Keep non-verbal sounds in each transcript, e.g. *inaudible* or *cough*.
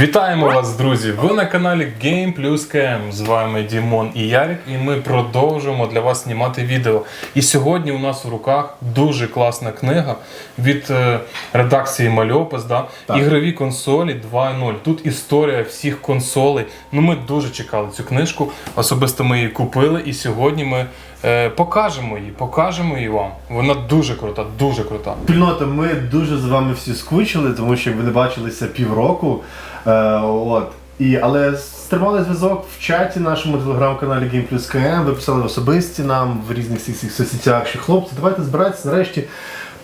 Вітаємо вас, друзі! Ви на каналі Game Plus KM. З вами Дімон і Ярик, і ми продовжуємо для вас знімати відео. І сьогодні у нас в руках дуже класна книга від е, редакції Мальопис, да? ігрові консолі 2.0. Тут історія всіх консолей. Ну, ми дуже чекали цю книжку. Особисто ми її купили, і сьогодні ми е, покажемо її, покажемо її вам. Вона дуже крута, дуже крута. Спільнота, ми дуже з вами всі скучили, тому що ви не бачилися півроку. Е, от. І, але стримали зв'язок в чаті нашому телеграм-каналі Game Plus KM, ви писали особисті нам в різних соцсетях, що хлопці, давайте збиратися нарешті.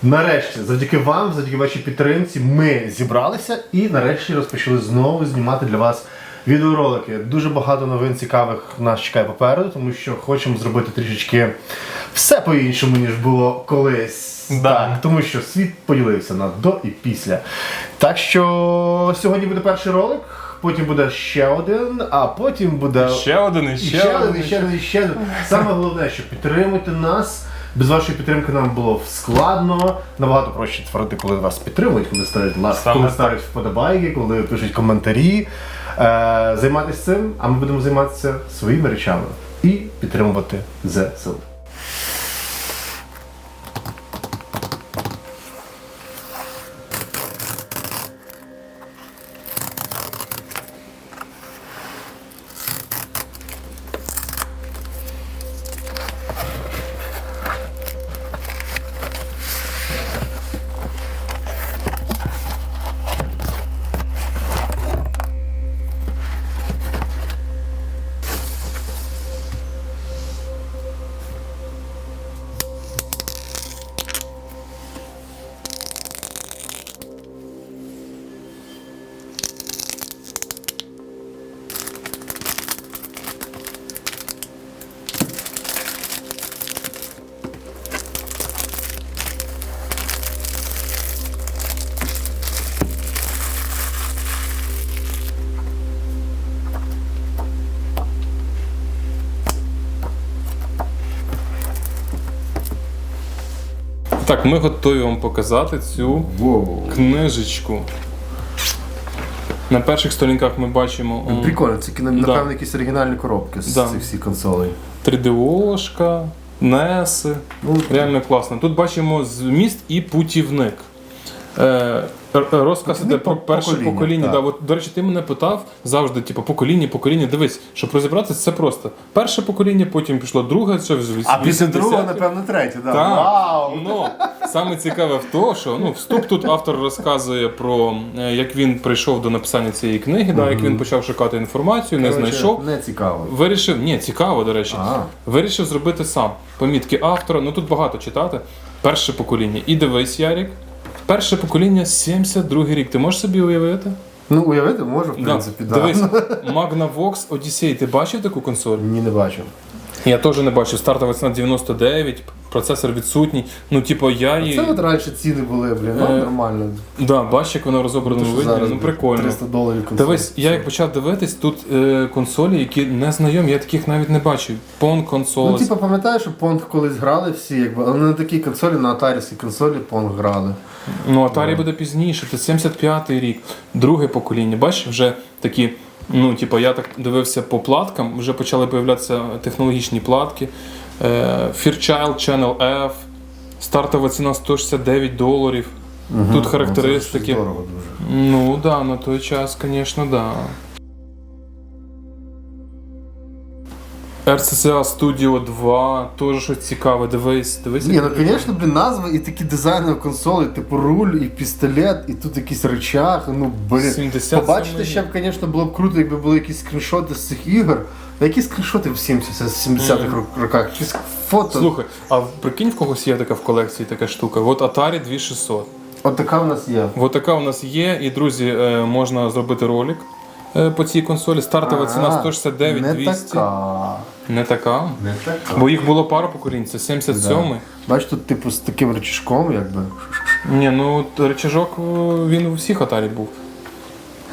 Нарешті, завдяки вам, завдяки вашій підтримці, ми зібралися і нарешті розпочали знову знімати для вас відеоролики. Дуже багато новин цікавих нас чекає попереду, тому що хочемо зробити трішечки все по-іншому, ніж було колись. Да. Так, тому що світ поділився на до і після. Так що сьогодні буде перший ролик, потім буде ще один, а потім буде Ще один і і ще, ще один, один. і ще один, і ще один. Саме головне, що підтримуйте нас. Без вашої підтримки нам було складно. Набагато проще творити, коли вас підтримують, коли ставлять лайк, коли ставлять вподобайки, коли пишуть коментарі. Е, займатися цим, а ми будемо займатися своїми речами і підтримувати ЗСУ. Так, ми готові вам показати цю книжечку. На перших сторінках ми бачимо Прикольно, це Да. напевно якісь оригінальні коробки з Да. цих всіх консолей. 3D-ошка, NES. Ну, Реально класно. Тут бачимо зміст і путівник. Е, р- розказ іде про перше покоління, покоління. Да, от, до речі, ти мене питав завжди, типу, покоління, покоління. Дивись, щоб розібратися, це просто. Перше покоління, потім пішло друге, це вже А після другого, напевно, третє, да. Так. Вау! Ну, саме цікаве в тому, що ну, вступ тут автор розказує про е, як він прийшов до написання цієї книги, да, як він почав шукати інформацію, не знайшов. Не цікаво. Вирішив, ні, цікаво, до речі. Вирішив зробити сам. Помітки автора, ну тут багато читати. Перше покоління. І дивись, Ярік. Перше покоління 72 рік. Ти можеш собі уявити? Ну, уявити можу, в принципі, да. Дивись, *laughs* Magnavox Odyssey. Ти бачив таку консоль? Ні, не бачу. Я теж не бачив. Стартова ціна 99, процесор відсутній. Ну, типу, я її. Це от раніше ціни були, блін, ну Е, нормально. Да, бачиш, як воно в розобраному Що виді. Ну прикольно. 300 доларів консоль. Дивись, я як почав дивитись, тут е, консолі, які не знайомі, я таких навіть не бачив. Pong консоль. Ну, типу, пам'ятаєш, що Понг колись грали всі, якби, але не на такій консолі, на атарівській консолі Понг грали. Ну, Atari буде пізніше, це 75-й рік, друге покоління. Бачиш, вже такі, ну, типу, я так дивився по платкам, вже почали з'являтися технологічні платки. Е, Fairchild Channel F, стартова ціна 169 доларів. Тут характеристики. Це дорого дуже. Ну, да, на той час, звісно, да. RCCA Studio 2, теж щось цікаве, дивись, дивись. Ні, ну звісно, блін, назви і такі дизайни консолі, типу руль, і пістолет, і тут якийсь речах. Ну, блін. 77 Побачити ще б, звісно, було б круто, якби були якісь скріншоти з цих ігор. А які скріншоти в 70 70-х роках? Якісь фото. Слухай, а прикинь, в когось є така в колекції така штука. От Atari 2600. От така в нас є. От така у нас є, і друзі, е, можна зробити ролик е, по цій консолі. Стартова ціна А, 169 Не 200. така. Не така. Не така. Бо їх було пара поколінь, це 77-й. Бачиш, тут типу з таким речашком, якби. Ні, ну речажок він у всіх Atari був.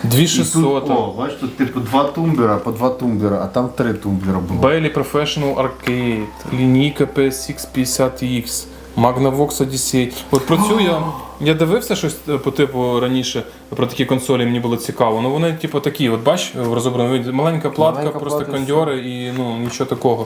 2600. Тут, о, бачиш, тут типу два тумблера, по два тумблера, а там три тумблера було. Bailey Professional Arcade, лінійка PSX 50X, Magnavox Odyssey. От про цю я, *gasps* я дивився щось е, по типу раніше про такі консолі, мені було цікаво. Ну вони типу такі, от бач, в розобраному виді. Маленька платка, Маленька просто платка, кондьори і ну нічого такого.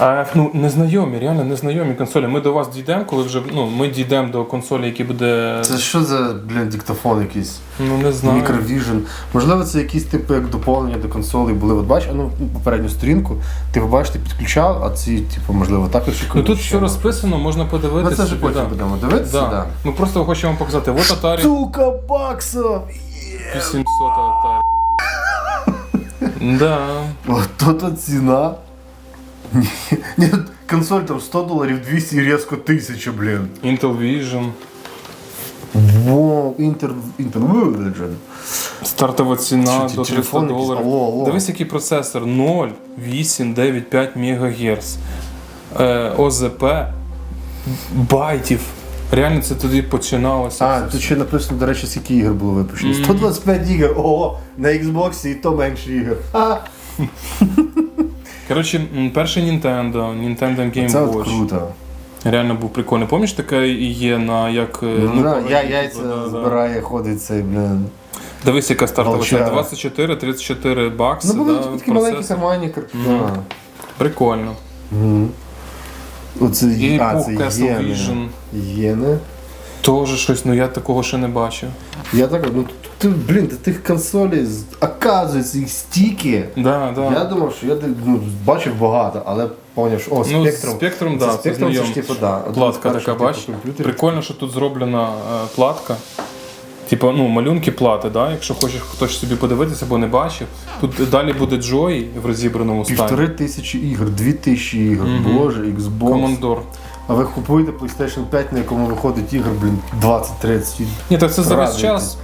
А, ну, незнайомі, реально незнайомі консолі. Ми до вас дійдемо, коли вже ну, ми дійдемо до консолі, які буде. Це що за, блін, диктофон якийсь? Ну не знаю. Microvision. Можливо, це якісь типу як доповнення до консолей були. От бачиш, ну, попередню сторінку, ти побачиш, ти підключав, а ці, типу, можливо, також Ну тут все розписано, можна Ми подивитися. це вже потім будемо дивитися. Да. Да. Ми просто хочемо вам показати. От Atari Штука баксів! 800 Atari. *laughs* Да. От то ціна. *laughs* Ні, консоль там 100 доларів, 200 і різко 1000, блін. Intel Vision. Во, Інтер, Інтервіжн. Стартова ціна Чи- чи до 300 телефон якийсь? доларів. Алло, алло. Дивись, який процесор 0,895 МГц. Е, ОЗП байтів. Реально це тоді починалося. А, тут ще написано, до речі, скільки ігор було випущено. 125 ігор, ого, на Xbox і то менше ігор. *laughs* Коротше, м, перший Nintendo, Nintendo Game це от Watch. круто. Реально був прикольний. Таке і є на як. е, Ну, да, я типу, яйця да, да. збирає, ходить цей, блін. Дивись, яка стартова ціна. 24-34 бакси. Ну, були да, такі маленькі процесор. карманні картини. Прикольно. Оце І а, це Castle. Vision. Єни. Теж щось, ну я такого ще не бачив. Я так, ну блін, ти тих консолей, оказується, їх стільки. Да, да. Я думав, що я ну, бачив багато, але поняв, що о, Ну, спектром. спектром, да, спектром це ж типу, да. Платка така, типу. Прикольно, що тут зроблена е, платка. Типу, ну, малюнки плати, да? якщо хочеш хтось собі подивитися, бо не бачив. Тут далі буде Joy в розібраному стані. Півтори тисячі ігор, дві тисячі ігор, боже, Xbox. Commodore. А ви купуєте PlayStation 5, на якому виходить ігор, блін, 20-30. Ні, так це за весь Радуйтесь. час.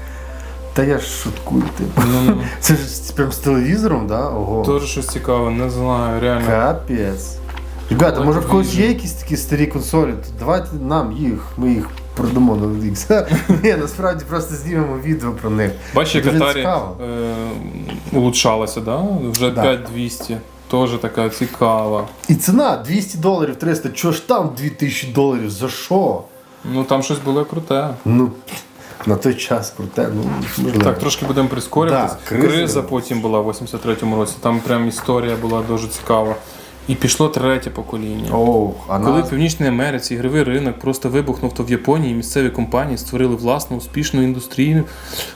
Та я ж шуткую, типу. Ну, *laughs* Це ж прям з телевізором, да? Ого. теж щось цікаве, не знаю, реально. Капець. Ребята, може в когось є якісь такі старі консолі, то давайте нам їх, ми їх продамо на OLX. *laughs* Ні, насправді просто знімемо відео про них. Бачиш, як Atari е, улучшалася, да? вже Да. 5200. Теж така цікава. І ціна 200 доларів 300, чого ж там 2000 доларів, за що? Ну там щось було круте. Ну, на той час круте, ну, можливо. Так, трошки будемо прискорюватись. Да, криза. криза. потім була в 83-му році. Там прям історія була дуже цікава. І пішло третє покоління. Ох, а Коли нас... в Північній Америці ігровий ринок просто вибухнув, то в Японії місцеві компанії створили власну успішну індустрію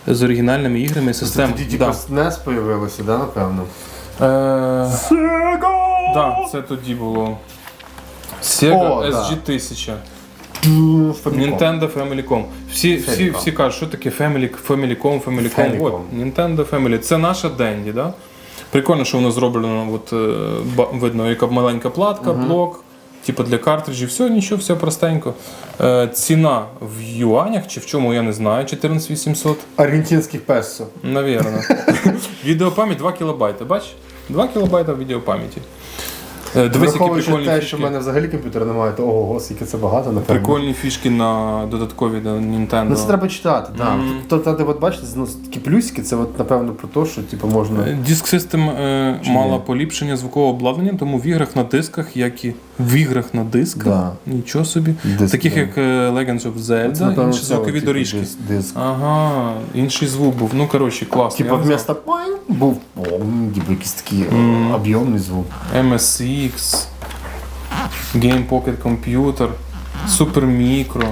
з оригінальними іграми і Це системами. тоді типу SNES появилося, да, напевно? Е, да, це тоді було. Sega О. SG-1000. Famicom. Nintendo Family.com. Всі, всі, всі кажуть, що таке Family, Family.com, Family.com. Famicom. От, Nintendo Family. Це наша Денді, да? Прикольно, що воно зроблено, от, е, видно, яка маленька платка, блок, типу для картриджів, все, нічого, все простенько. Е, ціна в юанях чи в чому, я не знаю, 14800, Аргентинських песо. навірно. *laughs* Відеопам'ять 2 кБ, бач? 2 кБ відеопам'яті. Е, Дивись, які Враховуючи прикольні те, фішки. що в мене взагалі комп'ютера немає, то ого, скільки це багато, напевно. Прикольні фішки на додаткові до Nintendo. Ну це треба читати, так. Мгм. То, то, от бачите, ну, такі плюсики, це от, напевно про те, що типу, можна. Диск систем е, Чи мала ні? поліпшення звукового обладнання, тому в іграх на дисках, як і в іграх на дисках, Да. нічого собі. Диск, таких да. як е, Legends of Zelda, Це, інші звукові типу, доріжки. Диск, диск. Ага, інший звук був. Ну коротше, класно. Типа вместо поинг був типу якийсь такий об'ємний звук. MSX, Game Pocket Computer, Super Micro.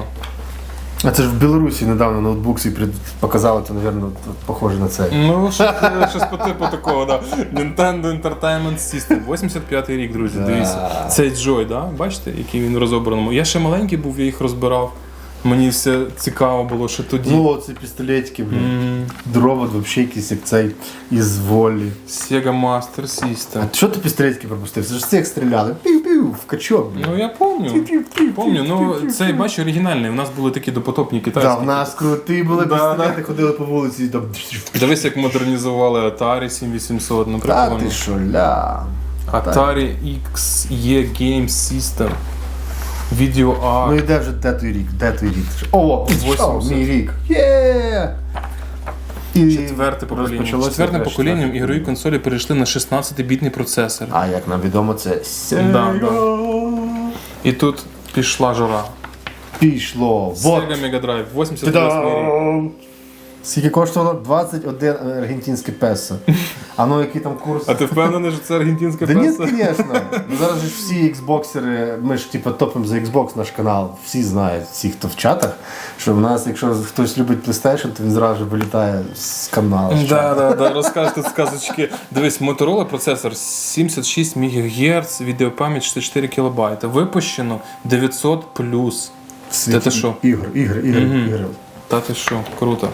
А це ж в Білорусі недавно ноутбук свій показали, то, мабуть, похоже на це. Ну, щось, по типу такого, да. Nintendo Entertainment System. 85-й рік, друзі, Да. дивіться. Цей Joy, да? бачите, який він розобраному. Я ще маленький був, я їх розбирав. Мені все цікаво було, що тоді. Ну, оці пістолетики, блін. М, Дровод взагалі якийсь як цей із волі. Sega Master System. А що ти пістолетики пропустив? Це ж всіх стріляли. Пів-пів, в качок, блін. Ну я помню. Помню, ну цей бач оригінальний. У нас були такі допотопні Да, китайські. в нас круті були Да, пістолети, ходили по вулиці і там. Дивись, як модернізували Atari 7800, ну Та ти що, ля. Atari XE Game System. Video Ну і де вже де той рік? Де той рік? О, о, 80. мій рік. Є! І Четверте покоління. розпочалося Четвертим теж поколінням ігрові консолі перейшли на 16-бітний процесор. А як нам відомо, це Да, Sega. І тут Пішла жара. Пішло. Вот. Sega Mega Drive, 88 рік. Та-дам! Скільки коштувало? 21 аргентинське песо. А ну який там курс? А ти впевнений, що це аргентинська Да ні, звісно. Ну, зараз ж всі іксбоксери, ми ж типу топимо за Xbox наш канал. Всі знають, всі, хто в чатах, що в нас, якщо хтось любить PlayStation, то він зразу ж вилітає з каналу. з чату. да, да, розкажете сказочки. Дивись, Motorola процесор 76 МГц, відеопам'ять 64 кБ. Випущено 900 плюс. В світі Та ти що? Ігор, ігри, ігри, ігри. Та ти що, круто.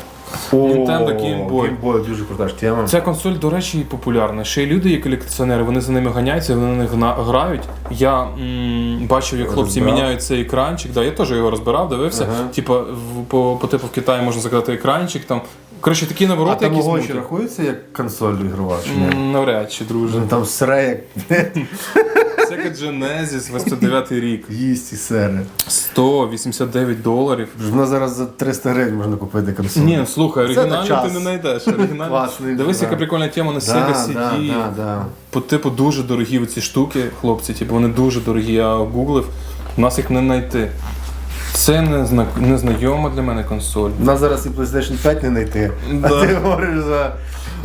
Nintendo Game Boy. Game Boy дуже крута ж тема. Ця консоль, до речі, і популярна. Ще й люди, є колекціонери, вони за ними ганяються, вони на них гна- грають. Я м, бачив, як хлопці Розбирав? міняють цей екранчик. Да, я теж його розбирав, дивився. Ага. Типа, в- по, по типу в Китаї можна заказати екранчик. Там. Коротше, такі А навороти, там якісь огонь рахується як консоль ігрова, чи ні? М, Навряд чи, друже. Ну, Там сре як *laughs* Sega Genesis, 89 рік. їсть і сери. 189 доларів. Воно зараз за 300 гривень можна купити консоль. Ні, слухай, Це на оригінальну час. ти не знайдеш. Оригінальну. Класний, Дивись, яка прикольна тема на Sega CD. По типу дуже дорогі ці штуки, хлопці, типу вони дуже дорогі. Я гуглив, у нас їх не знайти. Це не незнайома для мене консоль. У нас зараз і PlayStation 5 не знайти. Да. А ти говориш за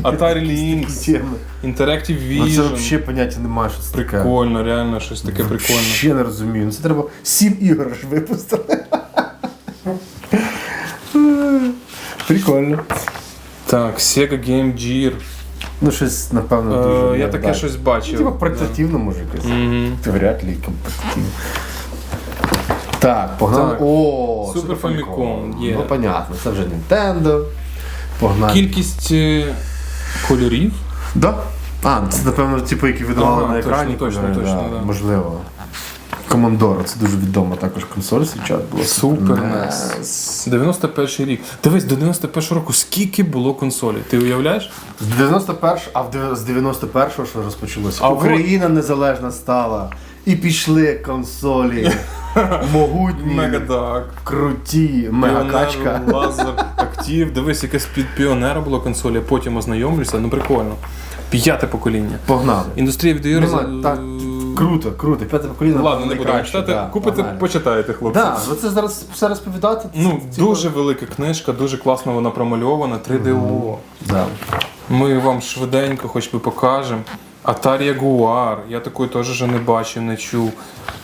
Atari Lynx. Interactive Ну це Vision. взагалі поняття немає, що це таке. Прикольно, реально, щось таке прикольне. Ще не розумію. Ну це треба 7 ігор ж випустили. Прикольно. Так, Sega Game Gear. Ну щось, напевно, Е, дуже. я таке щось бачив. Типа портативно може якось. Мгм. Вряд ли компетитивно. Так, погнали. Так. О, Super Famicom, є. Ну, понятно, це вже Nintendo. Погнали. Кількість е, кольорів. Да? А, це напевно, типу, які видавали на екрані. точно, кольори, точно, да. Можливо. Commodore, це дуже відома також консоль свій була. Супер NES. NES. 91 рік. Дивись, до 91-го року скільки було консолей? Ти уявляєш? З 91 а з 91-го що розпочалося? А Україна незалежна стала. І пішли консолі. *laughs* Могутні, Мегадак. круті, мегакачка. Піонер, лазер, актив. Дивись, якесь під піонера було консолі, а потім ознайомлюся. Ну прикольно. П'яте покоління. Погнали. Індустрія відеоігр. Нема, так, Круто, круто. П'яте покоління. Ладно, не будемо читати. да, Купите, погнали. почитаєте, хлопці. Да, ну це зараз все розповідати. Ну, типу, дуже велика книжка, дуже класно вона промальована, 3DO. Да. Ми вам швиденько хоч би покажемо. Atari Ягуар. я такої теж не бачив, не чув.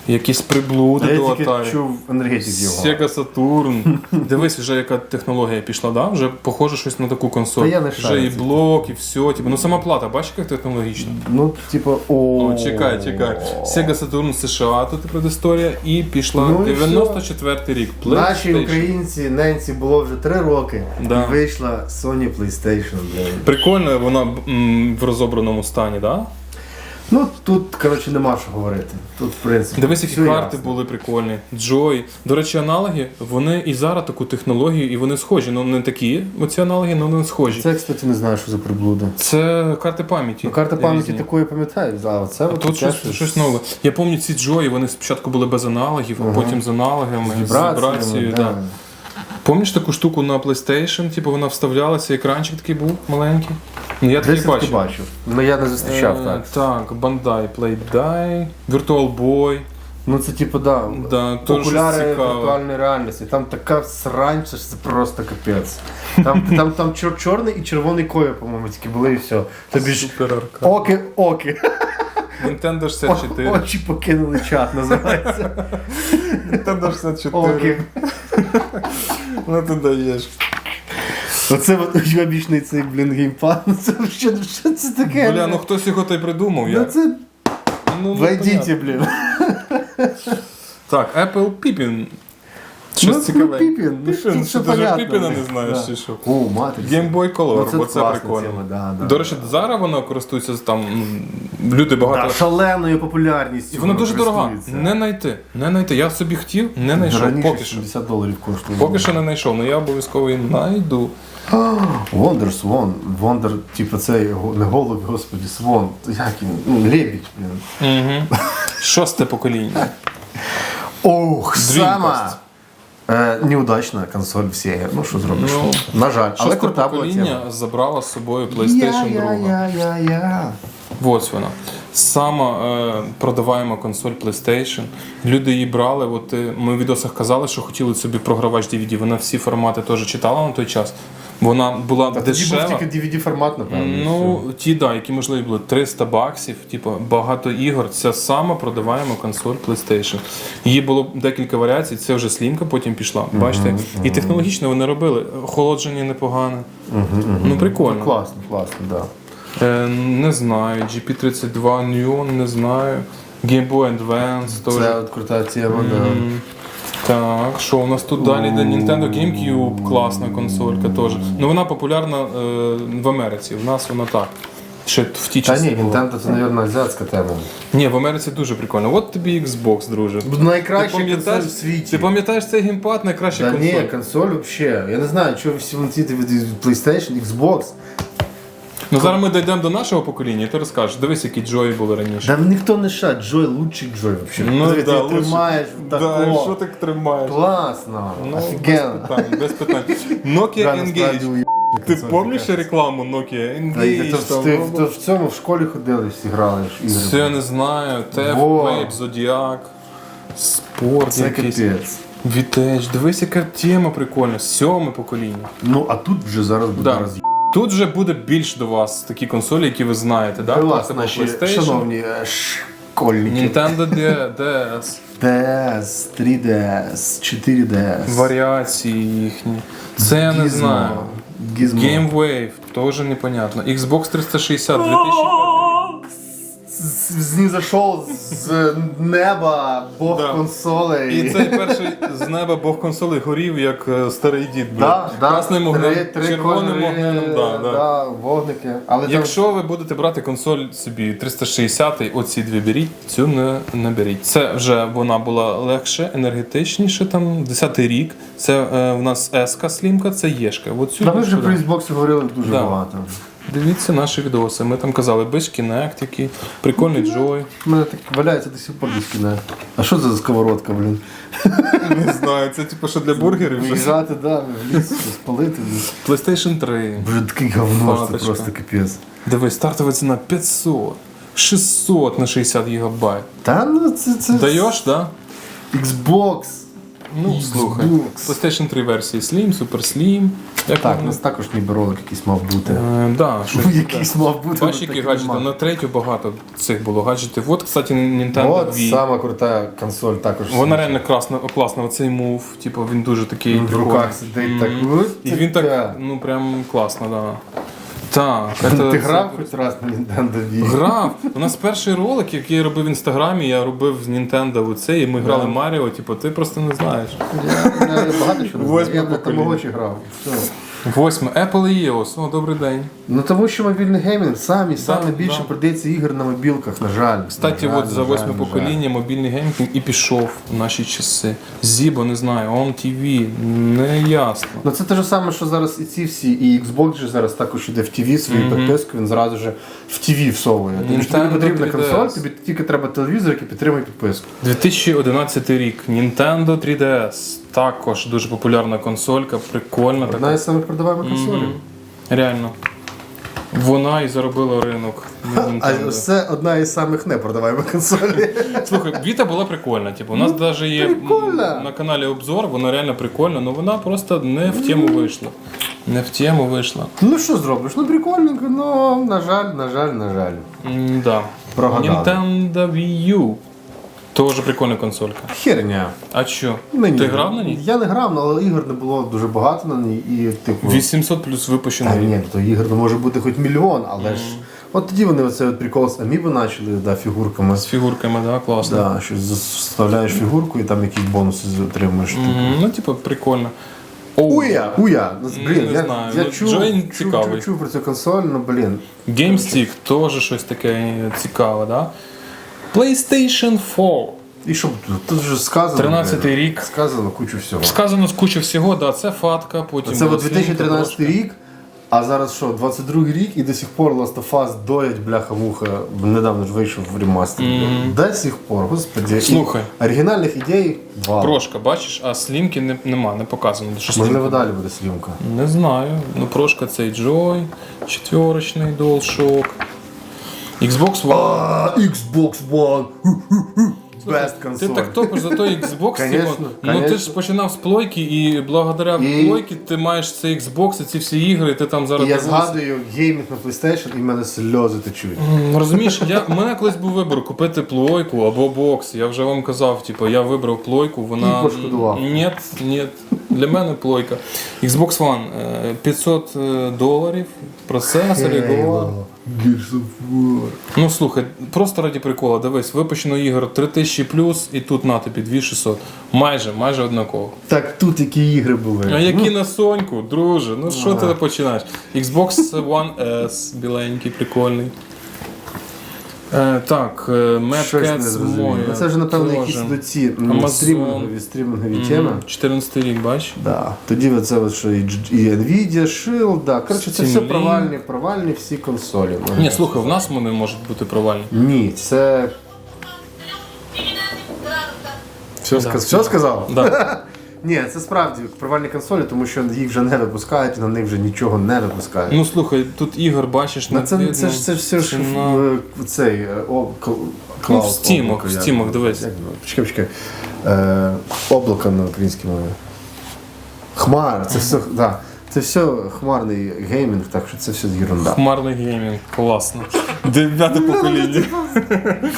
Якісь приблуди до Atari. чув енергетик його. Sega Saturn. *laughs* Дивись, вже яка технологія пішла, да? Вже похоже щось на таку консоль. Та я не вже і блок, і все. Типу, ну сама плата, бачиш, як технологічно? Ну, типу, о. О, чекай, чекай. Sega Saturn США, тут предісторія, і пішла Ну і 94 рік. Наші PlayStation. українці, ненці було вже три роки. Да. І вийшла Sony PlayStation. Прикольно, вона м, в розобраному стані, да? Ну тут, коротше, нема що говорити. Тут, в принципі. Дивись, які все карти ясно. були прикольні. Joy. До речі, аналоги, вони і зараз таку технологію, і вони схожі. Ну не такі, оці аналоги, але вони схожі. Це, кстати, не знаю, що за приблуда. Це карти пам'яті. Ну, карта пам'яті різні. такої пам'ятаю, а це А от Тут таке щось, щось нове. Я пам'ятаю ці Joy, вони спочатку були без аналогів, а потім з аналогами, з вібраціями, вібрацією. да. Да. Пам'ятаєш таку штуку на PlayStation, типу вона вставлялася, екранчик такий був маленький. Ну, я Десь такий я таки бачив. бачив. Ну я не зустрічав Е, так. Так, Bandai Playday, Virtual Boy. Ну це типу, да. Да, Окуляри віртуальної реальності. Там така срань, що це просто капець. Там, там, там чор- чорний і червоний колір, по-моєму, тільки були і все. Тобі ж оки, оки. Nintendo 64. О- 64. Очі покинули чат, називається. Nintendo 64. Оки. Ну ти даєш. Оце от уйобічний цей, блін, геймпад. Ну *laughs* це що, що це таке? Бля, ну хтось його та й придумав. Ну Я. це Ну, непонятно. блін. Так, Apple Pippin. Щось Ну, цікаве. Pippin, ну, що, ну, ти даже понятно, Піпіна не знаєш, Да. чи що? О, матриця. Game Boy Color, Ну, це бо це класна прикольно. тема, да, да. До речі, зараз вона користується там. м, Люди багато. Да, шаленою популярністю. І вона дуже дорога. користується. Не знайти. Не знайти. Я собі хотів, не знайшов. Раніше Поки що. 70 доларів коштує. Поки що не знайшов, але я обов'язково її знайду. Wonder Свон, Wonder, типу, це його- не голубь, господі, Свон. Як він? Ну, лебідь, блін. Угу. Шосте покоління. Ох, сама. Е, неудачна консоль в Sega. Ну, що зробиш? Ну, На жаль, але крута була покоління забрала з собою PlayStation 2. Я, я, я, я. Ось вона. Сама е, продаваєма консоль PlayStation. Люди її брали. От е, ми в відосах казали, що хотіли собі програвач DVD. Вона всі формати теж читала на той час. Вона була Та тоді був тільки DVD формат, напевно. Ну, ті, да, які можливі були 300 баксів, типу, багато ігор. Це сама продаваємо консоль PlayStation. Її було декілька варіацій, це вже слімка потім пішла. Бачите? І технологічно вони робили. Охолодження непогане. Ну, прикольно. Класно, класно, так. Да. Е, не знаю. GP32 Neon, не знаю. Game Boy Advance теж. Це от крута тема, да. Так, що у нас тут далі йде Nintendo GameCube, класна консолька теж. Ну вона популярна е, в Америці. В нас вона так. Ще в ті Та часи. ні, була. Nintendo це, мабуть, азіатська тема. Ні, в Америці дуже прикольно. От тобі Xbox, друже. Найкраща Ти консоль пам'ятаєш, в світі. ти пам'ятаєш цей геймпад, найкраща Та консоль? ні, консоль вообще. Я не знаю, що всі ці від PlayStation, Xbox. Ну зараз ми дійдемо до нашого покоління, і ти розкажеш, дивись, які джої були раніше. Да ніхто не ша, Джой лучший Джой вообще. Ну, Диви, да, ти лучше. тримаєш Да, що ти тримаєш? Класно, Ну, без питань, без питань. Nokia Да, насправді Engage. Ти консоль пам'ятаєш рекламу Nokia Та й Engage? то, там, ти, ну, то в цьому в школі ходили, всі грали ж ігри. Це я не знаю. TF Во. Vape, Zodiac, спорт Це якийсь. капець. Вітеч. Дивись, яка тема прикольна. Сьоме покоління. Ну, а тут вже зараз буде Да. роз'їб. Тут вже буде більш до вас такі консолі, які ви знаєте, да? Власне, Це наші PlayStation, шановні е, школьники. Nintendo DS, DS, 3DS, 4DS. варіації їхні. Це я не знаю. Gizmo. Game Wave, теж непонятно. Xbox 360 2005 З- Знизошов з неба Бог Да. консолей. І цей перший з неба Бог консолей горів, як е, старий дід. да, да, Красним огнем, червоним огнем. Да, да. да, вогники. Але там Якщо ви будете брати консоль собі 360, оці дві беріть, цю не, не беріть. Це вже вона була легше, енергетичніше, там 10 рік. Це е, в нас S-ка слімка, це Єшка. От цю Та ми вже про Xbox говорили дуже Да. багато. Дивіться наші відоси. Ми там казали, без Kinect, який, прикольний Joy. У мене так валяється до сих пор кіне. А що це за сковородка, блін? *laughs* Не знаю, це типу що для бургерів. Виїжджати, да, в ліс, щось палити. PlayStation 3. Боже, такий говно, це просто капець. Дивись, стартова ціна 500. 600 на 60 гігабайт. Та ну це, це Даєш, да? Xbox. Ну, слухай. PlayStation 3 версії Slim, Super Slim. Як Так, у вони? нас також ніби ролик якийсь мав бути. Е, да, щось Якийсь мав бути. Бачиш, але які так і гаджети? нема. На третю багато цих було гаджетів. От, кстати, Nintendo От сама крута консоль також. Вона реально класна, класна. Оцей мув, типу, він дуже такий. в прикольний. руках сидить так. От І він так, ну прям класно, да. Так, це, *laughs* Ти це- грав хоч раз на Nintendo Wii? Грав. У нас перший ролик, який я робив в інстаграмі, я робив з Nintendo оце, і ми грали Маріо, типу, ти просто не знаєш. Я, я, я багато чого не знаю. Я на. Тамагочі грав. Все. Восьме. Apple і EOS. О, добрий день. Ну тому що мобільний геймінг самі саме більше да. продається ігор на мобілках, на жаль. Кстати, На жаль, от за восьме покоління мобільний геймінг і пішов в наші часи. Зібо, не знаю, On TV, не ясно. Ну це те ж саме, що зараз і ці всі, і Xbox же зараз також іде в TV свою підписку, він зразу же в TV всовує. Тобі ж тобі не Nintendo потрібна 3DS. консоль, тобі тільки треба телевізор, який підтримує підписку. 2011 рік. Nintendo 3DS. Також дуже популярна консолька, прикольна Одна така. із самих продаваємих консолей. Реально. Вона і заробила ринок. на А Nintendo. це одна із самих непродаваємих консолей. Слухай, Віта була прикольна. Типу, у нас навіть є м, прикольна. на каналі обзор, вона реально прикольна, але вона просто не в тему вийшла. Не в тему вийшла. Ну що зробиш? Ну прикольненько, ну на жаль, на жаль, на жаль. М, Да. Прогадали. Nintendo Wii U. Тоже прикольна консолька. Херня. А що? Мені Ти грав на ній? Я не грав, ну, але ігор не було дуже багато на ній і типу. 800 плюс Та випущено. ні, то ігор не може бути хоч мільйон, але ж. От тоді вони оцей от прикол з Амібо почали, да, фігурками. З фігурками, да, класно. Да, що вставляєш фігурку і там якісь бонуси отримуєш. М, Ну, типу, прикольно. О, Уя, уя. Ну, Блін, Не я, знаю, я ну, чув, чув, цікавий. чув, чув про цю консоль, ну блін. GameStick теж щось таке цікаве, да? PlayStation 4. І що тут? Тут вже сказано. 13-й рік. Сказано кучу всього. Сказано з кучі всього, да, це фатка, потім. Це от 2013 рік, а зараз що, 22 рік і до сих пор Last of Us доять бляха-муха. Недавно ж вийшов в ремастер. До сих пор, господи. Слухай. І оригінальних ідей вау. Прошка, бачиш, а слімки не, нема, не показано. Що слімки? Можливо, далі буде слімка. Не знаю. Ну, прошка цей Joy, четверочний DualShock. Xbox One. Xbox One. Best Ти так топиш за той Xbox, Конечно, типу, ну ти ж починав з плойки, і благодаря І- плойки ти маєш цей Xbox і ці всі ігри, і ти там зараз І я згадую геймінг на PlayStation, і в мене сльози течуть. Розумієш, я, у мене колись був вибір купити плойку або бокс. Я вже вам казав, типу, я вибрав плойку, вона. І пошкодував. Ні, ні. Для мене плойка. Xbox One е, 500 доларів, процесор, його. Gears of War. Ну слухай, просто раді прикола, дивись, випущено ігор 3000 плюс і тут на тобі 2600. Майже, майже однаково. Так тут які ігри були. А які на Соньку, друже, ну що ти починаєш? Xbox One S, біленький, прикольний. Е, так, е, не зрозуміло. Ну, Це вже, напевно, якісь теж. до ці м, Amazon. стрімінгові, стрімінгові теми. 14 рік, бач? Да. Тоді оце от, що і, і Nvidia, Shield, да. Коротше, це все провальні, провальні всі консолі. Ні, слухай, в нас вони можуть бути провальні. Ні, це. Все, Да. сказ... все сказав? Да. *laughs* Ні, це справді провальні консолі, тому що їх вже не випускають, і на них вже нічого не випускають. Ну слухай, тут ігор бачиш, Ну, не це, видно. це ж це ж все ж Ціна. в, в цей е, о, Ну, в стімах, облако, в воно? дивись. Як? Почекай, почекай. Е, облако на українській мові. Хмар, це все, да, це все хмарний геймінг, так що це все ерунда. Хмарний геймінг, класно. Дев'яте покоління.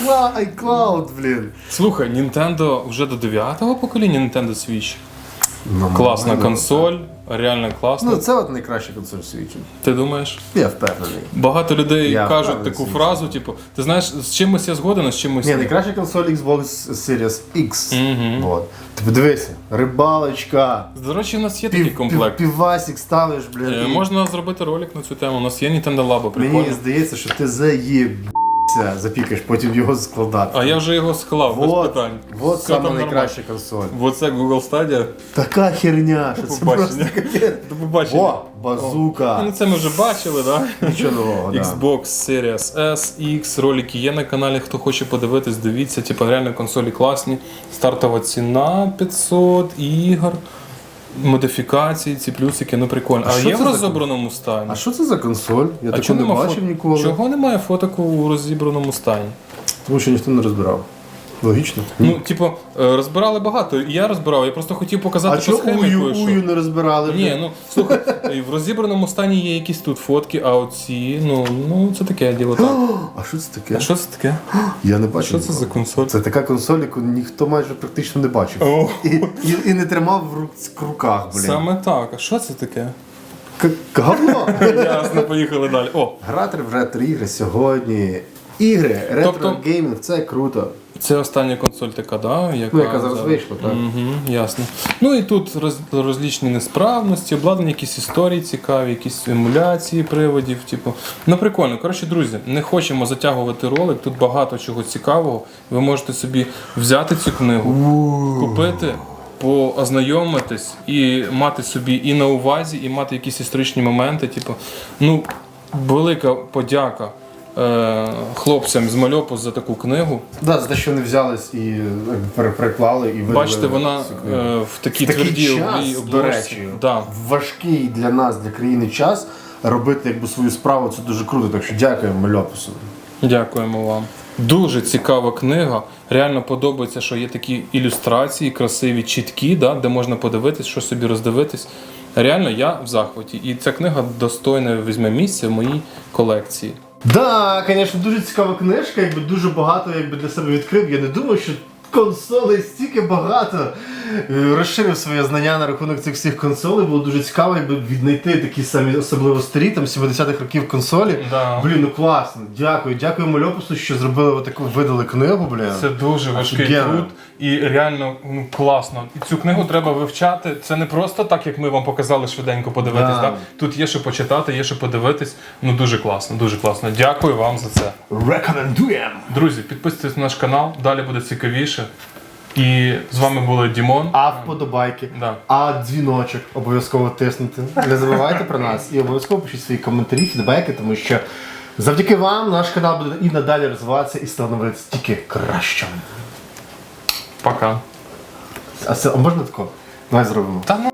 Кла- iCloud, блін. Слухай, Nintendo вже до 9-го покоління Nintendo Switch. Ну, Класна нормально, консоль, реально класна. Ну, це от найкраща консоль в світі. Ти думаєш? Я впевнений. Багато людей Я кажуть впевнений, таку звісно. фразу, типу, ти знаєш, з чимось я згоден, а з чимось Ні, найкраща консоль Xbox Series X. Мгм. От. Ти подивися, рибалочка. До речі, у нас є такий Пів, пів, комплект. півасик ставиш, блін. Е, і- Можна зробити ролик на цю тему. У нас є Nintendo Labo, прикольно. Мені здається, що ти заїбся, запікаєш, потім його складати. А я вже його склав, без Вот, питань. вот Все саме там найкраща консоль. Оце Google Stadia. Така херня, що це побачення. просто капець. До побачення. О, базука. Ну це ми вже бачили, так? Да? Нічого нового, да. Xbox Series S, X, ролики є на каналі. Хто хоче подивитись, дивіться. Типа реально консолі класні. Стартова ціна 500 ігор, модифікації, ці плюсики, ну прикольно. А А, є в за розібраному стані. А що це за консоль? Я А таку чого не бачив фото- ніколи. Чого немає фотоку у розібраному стані? Тому що ніхто не розбирав. Логічно. Ну, типу, е, розбирали багато. І я розбирав, я просто хотів показати а по чого схемі ую, кое-що. ую не розбирали? Ні, ну слухай, е, в розібраному стані є якісь тут фотки, а оці, ну, ну це таке діло так. *gasps* А що це таке? А що це таке? *gasps* Я не бачив. Що це за консоль? Це така консоль, яку ніхто майже практично не бачив. О. І, і, і не тримав в рук- руках, блін. Саме так. А що це таке? К- говно. *laughs* Ясно, поїхали далі. О, Грати в ретро-ігри сьогодні. Ігри, Тобто- ретро-геймінг це круто. це остання консоль така, да? Яка, Ну, яка зараз вийшла, так. Угу, ясно. Ну і тут роз, розлічні несправності, обладнання, якісь історії цікаві, якісь емуляції приводів. Типу. Ну прикольно. Коротше, друзі, не хочемо затягувати ролик. Тут багато чого цікавого. Ви можете собі взяти цю книгу, купити. Познайомитись і мати собі і на увазі, і мати якісь історичні моменти. Типу, ну, велика подяка хлопцям з Мальопу за таку книгу. Да, за те, що вони взялись і е, переклали і видали. Бачите, вона цю книгу. е, в такій Такий твердій час, до речі, Да. важкий для нас, для країни час робити якби свою справу. Це дуже круто. Так що дякуємо Мальопусу. Дякуємо вам. Дуже цікава книга. Реально подобається, що є такі ілюстрації, красиві, чіткі, да, де можна подивитись, що собі роздивитись. Реально, я в захваті. І ця книга достойно візьме місце в моїй колекції. Да, звісно, дуже цікава книжка, якби дуже багато якби для себе відкрив. Я не думав, що консолей стільки багато. Е, Розширив своє знання на рахунок цих всіх консолей. Було дуже цікаво, якби віднайти такі самі особливо старі, там 70-х років консолі. Да. Блін, ну класно. Дякую. Дякую Мальопусу, що зробили таку видали книгу, блін. Це дуже важкий труд і реально ну, класно. І цю книгу треба вивчати. Це не просто так, як ми вам показали швиденько подивитись. Да. Да. Тут є що почитати, є що подивитись. Ну дуже класно, дуже класно. Дякую вам за це. Рекомендуємо! Друзі, підписуйтесь на наш канал, далі буде цікавіше. І з вами були Дімон. А вподобайки, Да. а дзвіночок обов'язково тиснути. Не забувайте про нас і обов'язково пишіть свої коментарі, фідбеки, тому що завдяки вам наш канал буде і надалі розвиватися і становитися тільки кращим. Пока. А це а можна тако? Давай зробимо. Та ну